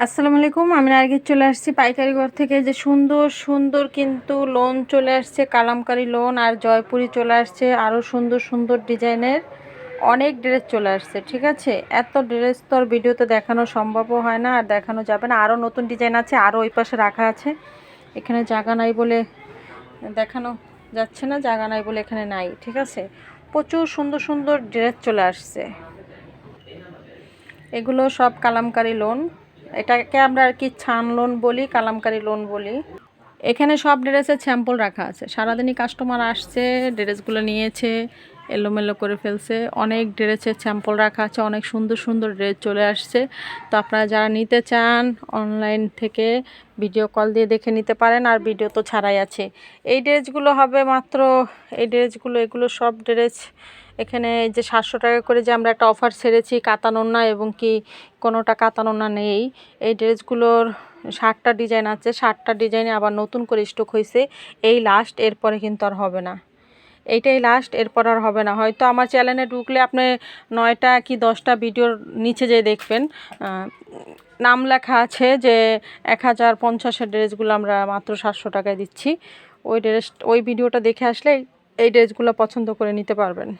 আসসালামু আলাইকুম, আমি নার্গিস চলে আসছি পাইকারি ঘর থেকে। যে সুন্দর সুন্দর কিন্তু লোন চলে আসছে, কালামকারি লোন আর জয়পুরি চলে আসছে আরও সুন্দর সুন্দর ডিজাইনের অনেক ড্রেস চলে আসছে, ঠিক আছে? এত ড্রেস তো আর ভিডিওতে দেখানো সম্ভবও হয় না, আর দেখানো যাবে না। আরও নতুন ডিজাইন আছে আরও ওই পাশে রাখা আছে। এখানে জায়গা নাই বলে দেখানো যাচ্ছে না, জায়গা নাই বলে এখানে নাই, ঠিক আছে? প্রচুর সুন্দর সুন্দর ড্রেস চলে আসছে। এগুলো সব কালামকারি লোন এটাকে আমরা আর কি ছান লোন বলি, কালামকারি লোন বলি। এখানে সব ড্রেসের স্যাম্পল রাখা আছে। সারাদিনই কাস্টমার আসছে, ড্রেসগুলো নিয়েছে এলোমেলো করে ফেলছে। অনেক ড্রেসের স্যাম্পল রাখা আছে, অনেক সুন্দর সুন্দর ড্রেস চলে আসছে। তো আপনারা যারা নিতে চান অনলাইন থেকে ভিডিও কল দিয়ে দেখে নিতে পারেন, আর ভিডিও তো ছাড়াই আছে। এই ড্রেসগুলো হবে মাত্র, এই ড্রেসগুলো, এগুলো সব ড্রেস এখানে যে সাতশো টাকা করে যে আমরা একটা অফার ছেড়েছি কাতানোর না এবং কি কোনোটা কাতানোর না নেই। এই ড্রেসগুলোর ষাটটা ডিজাইন আছে, ষাটটা ডিজাইনে আবার নতুন করে স্টক হয়েছে এই লাস্ট এরপরে কিন্তু আর হবে না। এইটাই লাস্ট এরপর আর হবে না। হয়তো আমার চ্যানেলে ঢুকলে আপনি নয়টা কি দশটা ভিডিওর নিচে যেয়ে দেখবেন। নাম লেখা আছে যে এক হাজার পঞ্চাশের ড্রেসগুলো আমরা মাত্র সাতশো টাকায় দিচ্ছি। ওই ড্রেস ওই ভিডিওটা দেখে আসলে এই ড্রেসগুলো পছন্দ করে নিতে পারবেন।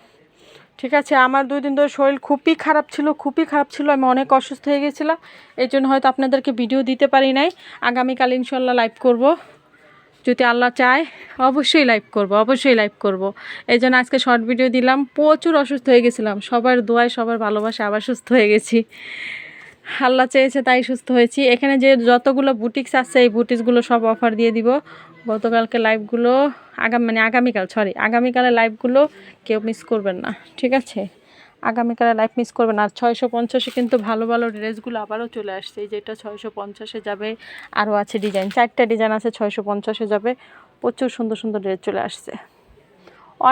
ঠিক আছে, আমার দুই দিন ধরে শরীর খুবই খারাপ ছিল, খুবই খারাপ ছিল, আমি অনেক অসুস্থ হয়ে গেছিলাম। এই জন্য হয়তো আপনাদেরকে ভিডিও দিতে পারি নাই। আগামীকাল ইনশাল্লাহ লাইভ করব। যদি আল্লাহ চায়, অবশ্যই লাইভ করব, অবশ্যই লাইভ করব। এই জন্য আজকে শর্ট ভিডিও দিলাম। প্রচুর অসুস্থ হয়ে গেছিলাম। সবার দোয়ায়, সবার ভালোবাসা, আবার সুস্থ হয়ে গেছি। আল্লাহ চেয়েছে, তাই সুস্থ হয়েছি। এখানে যে যতগুলো বুটিক্স আছে, এই বুটিক্সগুলো সব অফার দিয়ে দিব। গতকালকে লাইভগুলো আগাম মানে আগামীকাল সরি আগামীকালের লাইভগুলো কেউ মিস করবেন না। ঠিক আছে? আগামীকালে লাইফ মিস করবেন আর ছয়শো পঞ্চাশে কিন্তু ভালো ভালো ড্রেসগুলো আবারও চলে আসছে। এই যেটা ছয়শো পঞ্চাশে যাবে, আরও আছে ডিজাইন চারটা ডিজাইন আছে, ছয়শো পঞ্চাশে যাবে। প্রচুর সুন্দর সুন্দর ড্রেস চলে আসছে।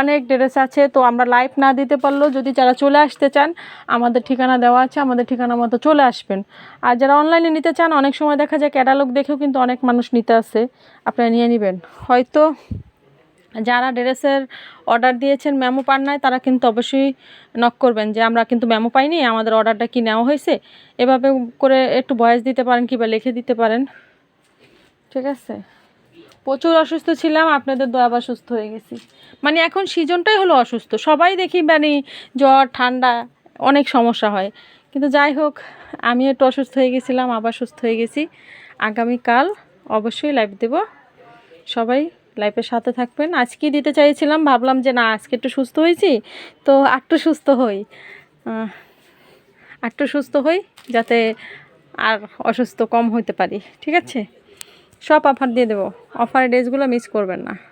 অনেক ড্রেস আছে, তো আমরা লাইভ না দিতে পারলেও যদি যারা চলে আসতে চান, আমাদের ঠিকানা দেওয়া আছে, আমাদের ঠিকানা মতো চলে আসবেন। আর যারা অনলাইনে নিতে চান, অনেক সময় দেখা যায় ক্যাটালগ দেখেও কিন্তু অনেক মানুষ নিতে আসে। আপনারা নিয়ে নেবেন। হয়তো যারা ড্রেসের অর্ডার দিয়েছেন মেমো পান নাই, তারা কিন্তু অবশ্যই নক করবেন যে আমরা কিন্তু মেমো পাইনি, আমাদের অর্ডারটা কি নেওয়া হয়েছে? এভাবে করে একটু ভয়েস দিতে পারেন কিংবা লিখে দিতে পারেন। ঠিক আছে? প্রচুর অসুস্থ ছিলাম, আপনাদের দোয়া আবার সুস্থ হয়ে গেছি। মানে এখন সিজনটাই হলো অসুস্থ। সবাই দেখি মানে জ্বর, ঠান্ডা, অনেক সমস্যা হয়। কিন্তু যাই হোক আমি একটু অসুস্থ হয়ে গেছিলাম, আবার সুস্থ হয়ে গেছি। আগামীকাল অবশ্যই লাইভ দেব। সবাই লাইফের সাথে থাকবেন। আজকেই দিতে চাইছিলাম, ভাবলাম যে না, আজকে একটু সুস্থ হয়েছি, তো একটু সুস্থ হই। একটু সুস্থ হই যাতে আর অসুস্থ কম হতে পারি, ঠিক আছে? সব অফার দিয়ে দেবো। অফারের ড্রেসগুলো মিস করবেন না।